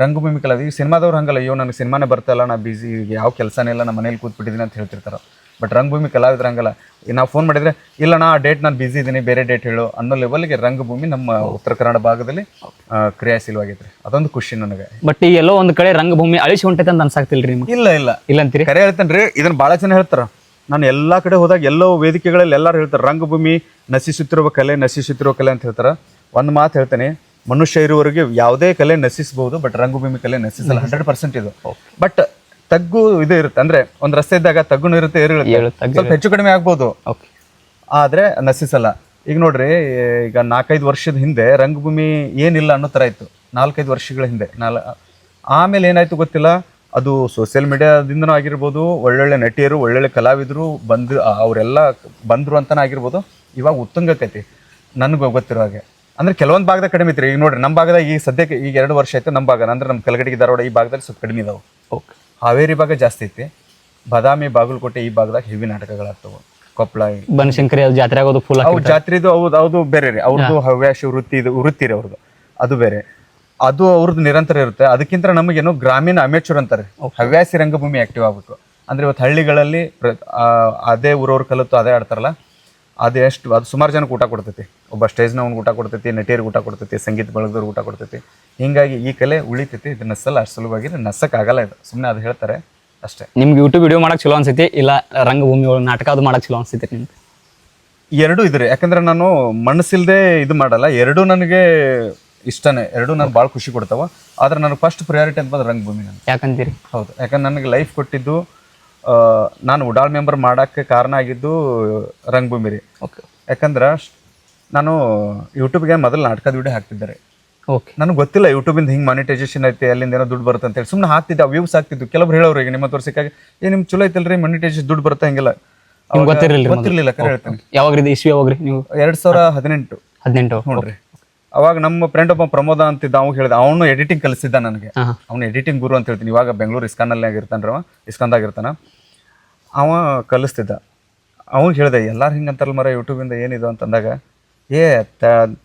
ರಂಗಭೂಮಿ ಕಲಾವಿದ ಈಗ ಸಿನಿಮಾದವ್ರು ಹಂಗಲ್ಲ ಅಯ್ಯೋ ನನಗೆ ಸಿನಿಮಾನೇ ಬರ್ತಲ್ಲ ಇಲ್ಲ ನಾ ಬ್ಯುಸಿ ಯಾವ ಕೆಲಸನೇ ಇಲ್ಲ ನಮ್ಮ ಮನೇಲಿ ಕೂತ್ಬಿಟ್ಟಿದ್ದೀನಿ ಅಂತ ಹೇಳ್ತಿರ್ತಾರೆ. ಬಟ್ ರಂಗಭೂಮಿ ಕಲಾವಿದ್ರ ಹಂಗಲ್ಲ. ನಾವು ಫೋನ್ ಮಾಡಿದ್ರೆ ಇಲ್ಲ ನಾ ಆ ಡೇಟ್ ನಾನು ಬಿಸಿ ಇದ್ದೀನಿ ಬೇರೆ ಡೇಟ್ ಹೇಳು. ಅನ್ನೋ ಲೆವೆಲ್ಗೆ ರಂಗಭೂಮಿ ನಮ್ಮ ಉತ್ತರ ಕನ್ನಡ ಭಾಗದಲ್ಲಿ ಕ್ರಿಯಾಶೀಲವಾಗಿದೆ ಕ್ರಿಯಾಶೀಲವಾಗೈತ್ರಿ ಅದೊಂದು ಖುಷಿ ನನಗೆ. ಬಟ್ ಈ ಎಲ್ಲೋ ಒಂದು ಕಡೆ ರಂಗಭೂಮಿ ಅಳಿಸಿ ಹೊಂಟೈತೆ ಅಂತ ಅನ್ಸಾಕ್ತಿಲ್ರಿ ನಿಮ್ಗೆ? ಇಲ್ಲ ಇಲ್ಲ. ಇಲ್ಲ ಅಂತೀರಿ ಕರೆ ಹೇಳ್ತೇನ್ರಿ ಇದನ್ನು ಭಾಳ ಜನ ಹೇಳ್ತಾರ. ನಾನು ಎಲ್ಲ ಕಡೆ ಹೋದಾಗ ಎಲ್ಲೋ ವೇದಿಕೆಗಳಲ್ಲಿ ಎಲ್ಲರೂ ಹೇಳ್ತಾರೆ ರಂಗಭೂಮಿ ನಶಿಸುತ್ತಿರುವ ಕಲೆ ನಶಿಸುತ್ತಿರುವ ಕಲೆ ಅಂತ ಹೇಳ್ತಾರೆ. ಒಂದು ಮಾತು ಹೇಳ್ತೇನೆ ಮನುಷ್ಯ ಇರುವವರಿಗೆ ಯಾವುದೇ ಕಲೆ ನಶಿಸಬಹುದು ಬಟ್ ರಂಗಭೂಮಿ ಕಲೆ ನಶಿಸಲ್ಲ ಹಂಡ್ರೆಡ್ ಪರ್ಸೆಂಟ್ ಇದು. ಬಟ್ ತಗ್ಗು ಇದು ಇರುತ್ತೆ. ಅಂದ್ರೆ ಒಂದ್ ರಸ್ತೆ ಇದ್ದಾಗ ತಗ್ಗುನು ಇರುತ್ತೆ ಏರು ಇರುತ್ತೆ. ತಗ್ಗು ಸ್ವಲ್ಪ ಹೆಚ್ಚು ಕಡಿಮೆ ಆಗ್ಬೋದು. ಓಕೆ. ಆದ್ರೆ ನಶಿಸಲ್ಲ. ಈಗ ನೋಡ್ರಿ ಈಗ ನಾಲ್ಕೈದು ವರ್ಷದ ಹಿಂದೆ ರಂಗಭೂಮಿ ಏನಿಲ್ಲ ಅನ್ನೋ ತರ ಇತ್ತು. ನಾಲ್ಕೈದು ವರ್ಷಗಳ ಹಿಂದೆ. ನಾಲ್ ಆಮೇಲೆ ಏನಾಯ್ತು ಗೊತ್ತಿಲ್ಲ? ಅದು ಸೋಷಿಯಲ್ ಮೀಡಿಯಾದಿಂದನೂ ಆಗಿರ್ಬೋದು ಒಳ್ಳೊಳ್ಳೆ ನಟಿಯರು ಒಳ್ಳೊಳ್ಳೆ ಕಲಾವಿದರು ಬಂದು ಅವರೆಲ್ಲ ಬಂದ್ರು ಅಂತಾನೆ ಆಗಿರ್ಬೋದು. ಇವಾಗ ಉತ್ತುಂಗಕ್ಕೈತಿ ನನಗೆ ಗೊತ್ತಿರೋ ಹಾಗೆ. ಅಂದ್ರೆ ಕೆಲವೊಂದು ಭಾಗದಾಗ ಕಡಿಮೆ ಐತ್ರಿ. ಈಗ ನೋಡ್ರಿ ನಮ್ಮ ಭಾಗದಾಗ ಈಗ ಸದ್ಯಕ್ಕೆ ಈಗ ಎರಡು ವರ್ಷ ಆಯ್ತು ನಮ್ಮ ಭಾಗ ಅಂದ್ರೆ ನಮ್ಮ ಕಲಗಡಿಗೆ ಧಾರವಾಡ ಈ ಭಾಗದಲ್ಲಿ ಸ್ವಲ್ಪ ಕಡಿಮೆ ಇದಾವೆ. ಓಕೆ. ಹಾವೇರಿ ಭಾಗ ಜಾಸ್ತಿ ಐತಿ. ಬಾದಾಮಿ ಬಾಗಲಕೋಟೆ ಈ ಭಾಗದಾಗ ಹೆವಿ ನಾಟಕಗಳಾಗ್ತವೆ. ಕೊಪ್ಪಳ ಬನಶಂಕರಿ ಅದು ಜಾತ್ರೆ ಆಗೋದು ಫುಲ್ ಅವ್ರ ಜಾತ್ರೆದು ಅವ್ದು ಹೌದು ಬೇರೆ ರೀ. ಅವ್ರದ್ದು ಹವ್ಯಾಸ ವೃತ್ತಿ ಇದು ವೃತ್ತಿ ರೀ ಅವ್ರದ್ದು ಅದು ಬೇರೆ. ಅದು ಅವ್ರದ್ದು ನಿರಂತರ ಇರುತ್ತೆ. ಅದಕ್ಕಿಂತ ನಮಗೇನು ಗ್ರಾಮೀಣ ಅಮೇಚೂರ್ ಅಂತಾರೆ. ಹವ್ಯಾಸಿ ರಂಗಭೂಮಿ ಆಕ್ಟಿವ್ ಆಗ್ಬೇಕು ಅಂದ್ರೆ ಇವತ್ತು ಹಳ್ಳಿಗಳಲ್ಲಿ ಅದೇ ಊರವ್ರು ಕಲಿತು ಅದೇ ಆಡ್ತಾರಲ್ಲ. ಅದು ಎಷ್ಟು ಅದು ಸುಮಾರು ಜನಕ್ಕೆ ಊಟ ಕೊಡ್ತೈತಿ. ಒಬ್ಬ ಸ್ಟೇಜ್ನವ್ನಿಗೆ ಊಟ ಕೊಡ್ತೈತಿ ನಟಿಯರಿಗೆ ಊಟ ಕೊಡ್ತೈತಿ ಸಂಗೀತ ಬಳಗದವ್ರಿಗೆ ಊಟ ಕೊಡ್ತೈತಿ. ಹೀಗಾಗಿ ಈ ಕಲೆ ಉಳಿತೈತಿ ಇದು ನಸಲ್ಲ ಅಷ್ಟು ಸುಲಭವಾಗಿ ನಸಕ್ಕಾಗಲ್ಲ ಇದು. ಸುಮ್ಮನೆ ಅದು ಹೇಳ್ತಾರೆ ಅಷ್ಟೇ. ನಿಮ್ಗೆ ಯೂಟ್ಯೂಬ್ ವಿಡಿಯೋ ಮಾಡೋಕೆ ಚಲೋ ಅನ್ಸೈತಿ ಇಲ್ಲ ರಂಗಭೂಮಿ ಒಳಗೆ ನಾಟಕ ಅದು ಮಾಡಕ್ಕೆ ಚಲೋ ಅನ್ಸೈತಿ ನಿಮ್ಗೆ? ಎರಡೂ ಇದ್ರಿ ಯಾಕಂದ್ರೆ ನಾನು ಮನಸ್ಸಿಲ್ಲದೆ ಇದು ಮಾಡಲ್ಲ ಎರಡೂ ನನಗೆ ಇಷ್ಟನೇ ಎರಡೂ ನನಗೆ ಭಾಳ ಖುಷಿ ಕೊಡ್ತಾವ. ಆದ್ರೆ ನನಗೆ ಫಸ್ಟ್ ಪ್ರಯಾರಿಟಿ ಅಂತ ಬಂದ್ರೆ ರಂಗಭೂಮಿ ನನಗೆ ಯಾಕಂತೀರಿ? ಹೌದು ಯಾಕಂದ್ರೆ ನನಗೆ ಲೈಫ್ ಕೊಟ್ಟಿದ್ದು ನಾನು ಉಡಾಳ್ ಮೆಂಬರ್ ಮಾಡೋಕ್ಕೆ ಕಾರಣ ಆಗಿದ್ದು ರಂಗಭೂಮಿ ರೀ. ಓಕೆ ಯಾಕಂದ್ರೆ ನಾನು ಯೂಟ್ಯೂಬ್ಗೆ ಮೊದಲು ನಾಟಕದ ವಿಡಿಯೋ ಹಾಕ್ತಿದ್ದಾರೆ ಓಕೆ ನನಗೆ ಗೊತ್ತಿಲ್ಲ ಯೂಟ್ಯೂಬಿಂದ ಹಿಂಗೆ ಮಾನಿಟೈಸೇಷನ್ ಐತೆ ಅಲ್ಲಿಂದ ಏನೋ ದುಡ್ಡು ಬರುತ್ತೆ ಅಂತೇಳಿ ಸುಮ್ಮನೆ ಹಾಕ್ತಿದ್ದೆ ವ್ಯೂಸ್ ಆಗ್ತಿದ್ದು ಕೆಲವ್ರು ಹೇಳೋರು ಈಗ ನಿಮ್ಮ ತೋರ್ಸಿಕಾಗ ಏ ನಿಮ್ಗೆ ಚಲೋ ಐತಲ್ರಿ ಮಾನಿಟೈಸೇಷನ್ ದುಡ್ಡು ಬರುತ್ತೆ ಹಂಗಿಲ್ಲ. ಗೊತ್ತಿರಲಿಲ್ಲ ಗೊತ್ತಿರಲಿಲ್ಲ ಕರೆ ಹೇಳ್ತೇನೆ. ಯಾವಾಗ ಇದು ಇಸ್ವಿ ಯಾವಾಗ್ರಿ ನೀವು? ಎರಡು ಸಾವಿರ ಹದಿನೆಂಟು. ಹದಿನೆಂಟು. ನೋಡ್ರಿ. ಅವಾಗ ನಮ್ಮ ಫ್ರೆಂಡ್ ಒಬ್ಬ ಪ್ರಮೋದ ಅಂತಿದ್ದ ಅವ್ನು ಹೇಳಿದ ಅವನು ಎಡಿಟಿಂಗ್ ಕಲಿಸಿದ್ದ ನನಗೆ. ಅವ್ನು ಎಡಿಟಿಂಗ್ ಗುರು ಅಂತ ಹೇಳ್ತೀನಿ. ಇವಾಗ ಬೆಂಗಳೂರು ಇಸ್ಕಾನಲ್ಲಿ ಆಗಿರ್ತಾನ್ರಿ ಅವ ಇಸ್ಕಾನ್ದಾಗ ಇರ್ತಾನ. ಅವ ಕಲಿಸ್ತಿದ್ದ. ಅವನು ಹೇಳಿದೆ ಎಲ್ಲರೂ ಹಿಂಗೆ ಅಂತಾರಲ್ಲ ಮರ ಯೂಟ್ಯೂಬಿಂದ ಏನಿದು? ಅಂತಂದಾಗ ಏ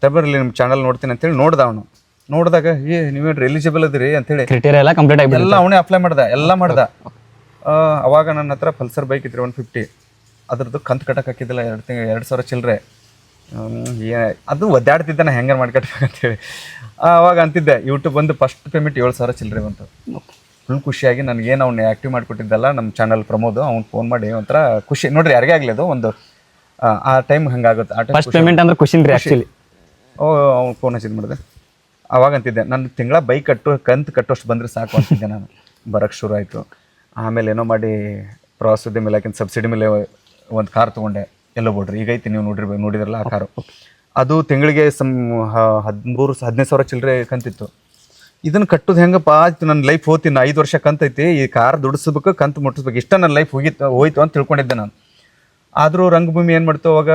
ತಬರ್ಲಿ ನಿಮ್ಮ ಚಾನಲ್ ನೋಡ್ತೀನಿ ಅಂತೇಳಿ ನೋಡ್ದ ಅವನು. ನೋಡಿದಾಗ ಏ ನೀವೇನು ಎಲಿಜಿಬಲ್ ಅದಿರಿ? ಅಂತೇಳಿ. ಕ್ರಿಟೇರಿಯಾ ಎಲ್ಲ ಕಂಪ್ಲೀಟ್ ಆಗಿ ಎಲ್ಲ ಅವನೇ ಅಪ್ಲೈ ಮಾಡ್ದೆ ಎಲ್ಲ ಮಾಡ್ದೆ. ಅವಾಗ ನನ್ನ ಹತ್ರ ಪಲ್ಸರ್ ಬೈಕ್ ಇದ್ರಿ ಒನ್ ಫಿಫ್ಟಿ ಅದ್ರದ್ದು ಕಂತು ಕಟ್ಟಕ್ಕೆ ಹಾಕಿದ್ದಿಲ್ಲ ಎರಡು ತಿಂಗಳು ಎರಡು ಸಾವಿರ ಚಿಲ್ಲರೆ ಅದು ಒದ್ದಾಡ್ತಿದ್ದೆ ನಾ ಹೆಂಗೆ ಮಾಡ್ಕಟ್ಬೇಕಂತೇಳಿ ಅವಾಗ ಅಂತಿದ್ದೆ ಯೂಟ್ಯೂಬ್ ಬಂದು ಫಸ್ಟ್ ಪೇಮೆಂಟ್ ಏಳು ಸಾವಿರ ಚಿಲ್ಲರೆ ಬಂತು. ಫುಲ್ ಖುಷಿಯಾಗಿ ನನಗೇನು ಅವ್ನು ಆ್ಯಕ್ಟಿವ್ ಮಾಡಿಕೊಟ್ಟಿದ್ದಲ್ಲ ನಮ್ಮ ಚಾನಲ್ ಪ್ರಮೋದ್ ಅವ್ನು ಫೋನ್ ಮಾಡಿ ಒಂಥರ ಖುಷಿ. ನೋಡ್ರಿ ಯಾರಿಗೇ ಆಗಲಿ ಅದು ಒಂದು ಆ, ಟೈಮ್ ಹಂಗಾಗುತ್ತೆ. ಆ ಟೈಮ್ ಫಸ್ಟ್ ಪೇಮೆಂಟ್ ಅಂದ್ರೆ ಖುಷಿನ್ ರೀ ಆ್ಯಕ್ಚುಲಿ ಓ ಅವ್ನು ಫೋನ್ ಹಚ್ಚಿದ್ ಮಾಡಿದೆ ಅವಾಗ ಅಂತಿದ್ದೆ ನನ್ನ ತಿಂಗಳ ಬೈಕ್ ಕಟ್ಟು ಕಂತು ಕಟ್ಟೋಷ್ಟು ಬಂದರೆ ಸಾಕು ಅಂತಿದ್ದೆ ನಾನು. ಬರೋಕ್ಕೆ ಶುರು ಆಯಿತು. ಆಮೇಲೆ ಏನೋ ಮಾಡಿ ಪ್ರವಾಸೋದ್ಯಮ ಇಲಾಖೆ ಸಬ್ಸಿಡಿ ಮೇಲೆ ಒಂದು ಕಾರ್ ತೊಗೊಂಡೆ. ಎಲ್ಲೋ ಬೋಡ್ರಿ ಈಗ ಐತಿ ನೀವು ನೋಡಿರ್ಬೇಕು ನೋಡಿದ್ರಲ್ಲ ಆ ಕಾರು ಅದು ತಿಂಗಳಿಗೆ ಸಮ್ ಹದಿಮೂರು ಹದಿನೈದು ಸಾವಿರ ಚಿಲ್ಲರೆ ಕಂತಿತ್ತು. ಇದನ್ನು ಕಟ್ಟೋದು ಹೆಂಗಪ್ಪ? ಆಯ್ತು ನನ್ನ ಲೈಫ್ ಹೋಗ್ತೀನಿ ಐದು ವರ್ಷ ಕಂತೈತಿ ಈ ಕಾರ್ ದುಡಿಸ್ಬೇಕು ಕಂತು ಮುಟ್ಟಿಸ್ಬೇಕು ಇಷ್ಟ ನನ್ನ ಲೈಫ್ ಹೋಗಿತ್ತು ಹೋಯ್ತು ಅಂತ ತಿಳ್ಕೊಂಡಿದ್ದೆ ನಾನು. ಆದರೂ ರಂಗಭೂಮಿ ಏನು ಮಾಡ್ತು ಅವಾಗ?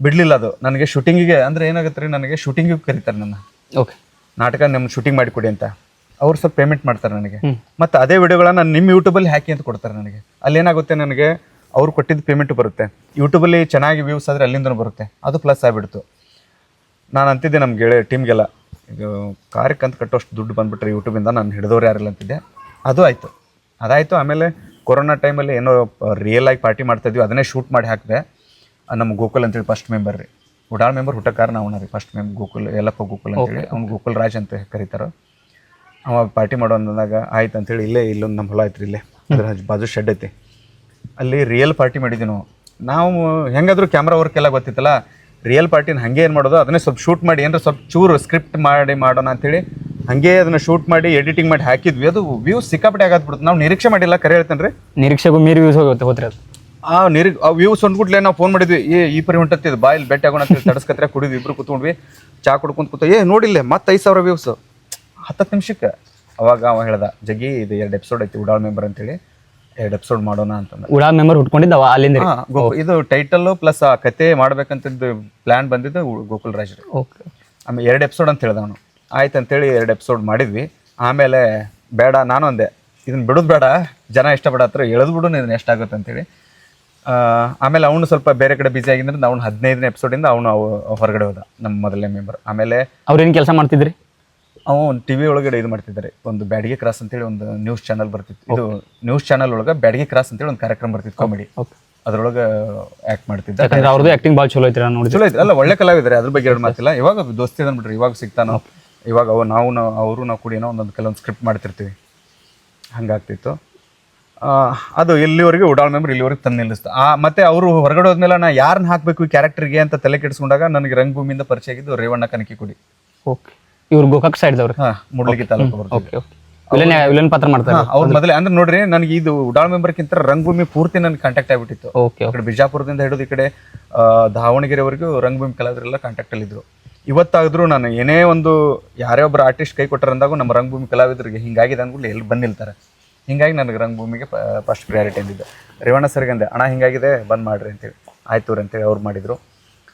ಬಿಡಲಿಲ್ಲ ಅದು. ನನಗೆ ಶೂಟಿಂಗಿಗೆ ಅಂದರೆ ಏನಾಗುತ್ತೆ ರೀ ನನಗೆ ಶೂಟಿಂಗಿಗೆ ಕರೀತಾರೆ ನನ್ನ. ಓಕೆ ನಾಟಕ ನಿಮ್ಮ ಶೂಟಿಂಗ್ ಮಾಡಿಕೊಡಿ ಅಂತ. ಅವ್ರು ಸ್ವಲ್ಪ ಪೇಮೆಂಟ್ ಮಾಡ್ತಾರೆ ನನಗೆ. ಮತ್ತು ಅದೇ ವಿಡಿಯೋಗಳನ್ನ ನಿಮ್ಮ ಯೂಟ್ಯೂಬಲ್ಲಿ ಹಾಕಿ ಅಂತ ಕೊಡ್ತಾರೆ ನನಗೆ. ಅಲ್ಲಿ ಏನಾಗುತ್ತೆ ನನಗೆ? ಅವ್ರು ಕೊಟ್ಟಿದ್ದ ಪೇಮೆಂಟ್ ಬರುತ್ತೆ. ಯೂಟ್ಯೂಬಲ್ಲಿ ಚೆನ್ನಾಗಿ ವ್ಯೂಸ್ ಆದರೆ ಅಲ್ಲಿಂದನೂ ಬರುತ್ತೆ. ಅದು ಪ್ಲಸ್ ಆಗಿಬಿಡ್ತು. ನಾನು ಅಂತಿದ್ದೆ ನಮ್ಮ ಗೆಳೆಯ ಟೀಮ್ಗೆಲ್ಲ ಈಗ ಕಾರ್ಯಕ್ಕೆ ಅಂತ ಕಟ್ಟೋಷ್ಟು ದುಡ್ಡು ಬಂದುಬಿಟ್ರೆ ಯೂಟ್ಯೂಬಿಂದ ನಾನು ಹಿಡಿದವ್ರು ಯಾರಿಲ್ಲ ಅಂತಿದ್ದೆ. ಅದು ಆಯಿತು. ಅದಾಯಿತು ಆಮೇಲೆ ಕೊರೋನಾ ಟೈಮಲ್ಲಿ ಏನೋ ರಿಯಲ್ ಆಗಿ ಪಾರ್ಟಿ ಮಾಡ್ತಾಯಿದ್ವಿ ಅದನ್ನೇ ಶೂಟ್ ಮಾಡಿ ಹಾಕಿದೆ. ನಮ್ಮ ಗೋಕುಲ್ ಅಂತೇಳಿ ಫಸ್ಟ್ ಮೆಂಬರ್ ರೀ. ಉಡಾಳ್ ಮೆಂಬರ್ ಹುಟ್ಟ ಕಾರಣ ಅವನ ರೀ ಫಸ್ಟ್ ಮೆಂಬರ್ ಗೋಕುಲ್ ಎಲ್ಲಪ್ಪ ಗೋಕುಲ್ ಅಂತೇಳಿ. ಅವ್ನು ಗೋಕುಲ್ ರಾಜ್ ಅಂತ ಕರೀತಾರೆ. ಅವ ಪಾರ್ಟಿ ಮಾಡೋ ಅಂದಾಗ ಆಯ್ತು ಅಂತೇಳಿ ಇಲ್ಲೇ ಇಲ್ಲೊಂದು ನಮ್ಮ ಹೊಲ ಐತ್ರಿ ಇಲ್ಲೇ. ಅದ್ರ ಬಾಜು ಶೆಡ್ ಐತಿ. ಅಲ್ಲಿ ರಿಯಲ್ ಪಾರ್ಟಿ ಮಾಡಿದ್ವಿ ನಾವು. ನಾವು ಹೆಂಗಾದ್ರೂ ಕ್ಯಾಮ್ರಾ ವರ್ಕ್ ಎಲ್ಲ ಗೊತ್ತಿತ್ತಲ್ಲ ರಿಯಲ್ ಪಾರ್ಟಿನ ಹಂಗೆ ಏನು ಮಾಡೋದು? ಅದನ್ನೇ ಸ್ವಲ್ಪ ಶೂಟ್ ಮಾಡಿ ಏನಾರ ಸ್ವಲ್ಪ ಚೂರು ಸ್ಕ್ರಿಪ್ಟ್ ಮಾಡಿ ಮಾಡೋಣ ಅಂತೇಳಿ ಹಂಗೆ ಅದನ್ನ ಶೂಟ್ ಮಾಡಿ ಎಡಿಟಿಂಗ್ ಮಾಡಿ ಹಾಕಿದ್ವಿ. ಅದು ವ್ಯೂ ಸಿಕ್ಕಾಪಟ್ಟೆ ಆಗತ್ಬಿಡ್ತು ನಾವು ನಿರೀಕ್ಷೆ ಮಾಡಿಲ್ಲ ಕರೆ ಹೇಳ್ತೇನೆ ರೀ. ನಿರೀಕ್ಷೆಗೂ ಮೀರಿ ವ್ಯೂಸ್ ಹೋಗುತ್ತೆ ಹೋದ್ರೆ ಅದು. ಆ ನಿರಿ ಆ ವ್ಯೂಸ್ ಅಂದ್ಬಿಟ್ಲೆ ನಾವು ಫೋನ್ ಮಾಡಿದ್ವಿ. ಏ ಈ ಪರಿ ಹೊಂಟತ್ತಿದ್ದು ಬಾಯಲ್ಲಿ ಬೆಟ್ಟ ಆಗೋಣ ಅಂತ ತಡಸ್ಕತ್ರ ಕುಡಿದ್ವಿ ಇಬ್ರು ಕೂತ್ಕೊಂಡ್ವಿ. ಚಾ ಕುಡ್ಕೊಂಡು ಕೂತ ಏ ನೋಡಿಲ್ಲ ಮತ್ತೆ ಐದು ಸಾವಿರ ವ್ಯೂಸ್ ಹತ್ತತ್ತು ನಿಮಿಷಕ್ಕೆ. ಅವಾಗ ಅವ ಹೇಳ್ದ ಜಗ್ಗಿ ಇದು ಎರಡು ಎಪಿಸೋಡ್ ಐತಿ ಉಡಾಳ್ ಮೆಂಬರ್ ಅಂತೇಳಿ. ಎರಡು ಎಪಿಸೋಡ್ ಮಾಡೋಣ ಅಂತಂದ್ರೆ ಉಡಾ ಮೆಂಬರ್ ಹುಟ್ಕೊಂಡಿದ್ದವ ಅಲ್ಲಿಂದ ರೀ? ಹಾ, ಗೋ- ಇದು ಟೈಟಲ್ ಪ್ಲಸ್ ಆ ಕತೆ ಮಾಡ್ಬೇಕಂತದ್ದು ಪ್ಲಾನ್ ಬಂದಿದ್ದು ಉ- ಗೋಕುಲ್ ರಾಜ್ ರೀ. ಓಕೆ ಆಮೇಲೆ ಎರಡು ಎಪಿಸೋಡ್ ಅಂತ ಹೇಳ್ದ ಅವನು. ಆಯ್ತು ಅಂತೇಳಿ ಎರಡು ಎಪಿಸೋಡ್ ಮಾಡಿದ್ವಿ. ಆಮೇಲೆ ಬೇಡ ನಾನು ಅಂದೆ ಇದನ್ನ ಬಿಡೋದು ಬೇಡ ಜನ ಇಷ್ಟಪಡತ್ರ ಎಳೆದು ಬಿಡು ಇದನ್ನ ಎಷ್ಟಾಗುತ್ತೆ ಅಂತೇಳಿ. ಆ, ಆಮೇಲೆ ಅವನು ಸ್ವಲ್ಪ ಬೇರೆ ಕಡೆ ಬಿಸಿ ಆಗಿದ್ರೆ ಅವ್ನು ಹದಿನೈದನೇ ಎಪಿಸೋಡಿಂದ ಅವನು ಹೊರಗಡೆ ಹೋದ ನಮ್ಮ ಮೊದಲನೇ ಮೆಂಬರ್ ಆಮೇಲೆ ಅವ್ರೇನು ಕೆಲಸ ಮಾಡ್ತಿದ್ರಿ? ಅವನು ಟಿ ವಿ ಒಳಗಡೆ ಇದು ಮಾಡ್ತಿದ್ದಾರೆ. ಒಂದು ಬ್ಯಾಡಿಗೆ ಕ್ರಾಸ್ ಅಂತೇಳಿ ಒಂದು ನ್ಯೂಸ್ ಚಾನಲ್ ಬರ್ತಿತ್ತು. ಇದು ನ್ಯೂಸ್ ಚಾನಲ್ ಒಳಗೆ ಬ್ಯಾಡಿಗೆ ಕ್ರಾಸ್ ಅಂತೇಳಿ ಒಂದು ಕಾರ್ಯಕ್ರಮ ಬರ್ತಿತ್ತು ಕಾಮಿಡಿ ಅದ್ರೊಳಗೆ ಆ್ಯಕ್ಟ್ ಮಾಡ್ತಿದ್ದ. ಯಾಕಂದ್ರೆ ಅವ್ರದ್ದು ಆಕ್ಟಿಂಗ್ ಭಾಳ ಚಲೋ ಐತ್ರಿ ನಾನು ನೋಡಿದ್ವಿ ಚಲೋ ಐತಿ ಅಲ್ಲ ಒಳ್ಳೆ ಕಲಾವಿದ್ರೆ ಅದ್ರ ಬಗ್ಗೆ ಎರಡು ಮಾತಿಲ್ಲ. ಇವಾಗ ದೋಸ್ತಿ ಅಂದ್ಬಿಟ್ರಿ ಇವಾಗ ಸಿಗ್ತಾನೋ. ಇವಾಗ ಅವ ನಾವು ನಾವು ಅವರು ನಾವು ಕೂಡಿನೋ ಒಂದೊಂದು ಕೆಲವೊಂದು ಸ್ಕ್ರಿಪ್ಟ್ ಮಾಡ್ತಿರ್ತೀವಿ. ಹಂಗಾಗ್ತಿತ್ತು. ಅದು ಇಲ್ಲಿವರೆಗೆ ಉಡಾಳ್ ಮೆಂಬರ್ ಇಲ್ಲಿವರೆಗೆ ತಂದು ನಿಲ್ಲಿಸ್ತು ಆ ಮತ್ತೆ ಅವರು ಹೊರಗಡೆ ಹೋದ್ಮೇಲೆ ನಾ ಯಾರನ್ನ ಹಾಕಬೇಕು ಈ ಕ್ಯಾರೆಕ್ಟರ್ಗೆ ಅಂತ ತಲೆ ಕೆಡಿಸ್ಕೊಂಡಾಗ ನನಗೆ ರಂಗಭೂಮಿಯಿಂದ ಪರಿಚಯ ಆಗಿದ್ದು ರೇವಣ್ಣ ಕನಕಿ ಕನಕಿಕುಡಿ ಓಕೆ ಇವ್ರು ಗೋಕಾಕ್ ಸೈಡ್ದವ್ರು ಹಾ ಮೂಡ್ಲಿಗಿ ತಾಲೂಕು ಬರ್ತೀವಿ. ಓಕೆ ಓಕೆ ವಿಲನ್ ವಿಲನ್ ಪಾತ್ರ ಮಾಡ್ತಾರೆ ಅವ್ರ ಮೊದಲೇ ಅಂದ್ರೆ ನೋಡ್ರಿ ನನಗೆ ಇದು ಉಡಾಳ್ ಮೆಂಬರ್ಕಿಂತ ರಂಗಭೂಮಿ ಪೂರ್ತಿ ನನಗೆ ಕಾಂಟ್ಯಾಕ್ಟ್ ಆಗ್ಬಿಟ್ಟಿತ್ತು. ಓಕೆ ಈ ಕಡೆ ಬಿಜಾಪುರದಿಂದ ಹಿಡಿದು ಈ ಕಡೆ ಆ, ದಾವಣಗೆರೆವರೆಗೂ ರಂಗಭೂಮಿ ಕಲಾವಿದರೆಲ್ಲ ಕಾಂಟ್ಯಾಕ್ಟ್ ಅಲ್ಲಿದ್ರು ಇವತ್ತಾದ್ರೂ ನಾನು ಏನೇ ಒಂದು ಯಾರೇ ಒಬ್ಬರು ಆರ್ಟಿಸ್ಟ್ ಕೈ ಕೊಟ್ಟರಂದಾಗೂ ನಮ್ಮ ರಂಗಭೂಮಿ ಕಲಾವಿದರಿಗೆ ಹಿಂಗಾಗಿದೆ ಅಂದ್ಬಿಟ್ಟು ಎಲ್ಲಿ ಬಂದಿಲ್ತಾರೆ. ಹಿಂಗಾಗಿ ನನಗೆ ರಂಗಭೂಮಿಗೆ ಫಸ್ಟ್ ಪ್ರಿಯಾರಿಟಿ ಅಂದಿದ್ದೆ. ರೇವಣ್ಣ ಸರ್ಗೆ ಅಂದೆ ಅಣ್ಣ ಹಿಂಗಾಗಿದೆ ಬಂದ್ ಮಾಡ್ರಿ ಅಂತೇಳಿ. ಆಯ್ತು ಅಂತೇಳಿ ಅವ್ರು ಮಾಡಿದ್ರು.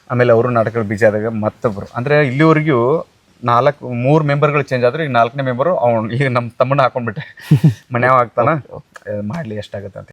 ಆಮೇಲೆ ಅವರು ನಾಟಕಗಳು ಬಿಜಾದಾಗ ಆದಾಗ ಮತ್ತೊಬ್ರು. ಅಂದ್ರೆ ಇಲ್ಲಿವರೆಗೂ ನಾಲ್ಕು ಮೂರು ಮೆಂಬರ್ಗಳು ಚೇಂಜ್ ಆದ್ರೆ ಈಗ ನಾಲ್ಕನೇ ಮೆಂಬರು ಅವ್ನು ಈಗ ನಮ್ಮ ತಮ್ಮನ ಹಾಕೊಂಡ್ಬಿಟ್ಟೆ. ಮನ್ಯಾವ ಆಗ್ತಾನ? ಮಾಡ್ಲಿ ಎಷ್ಟಾಗುತ್ತೆ ಅಂತ.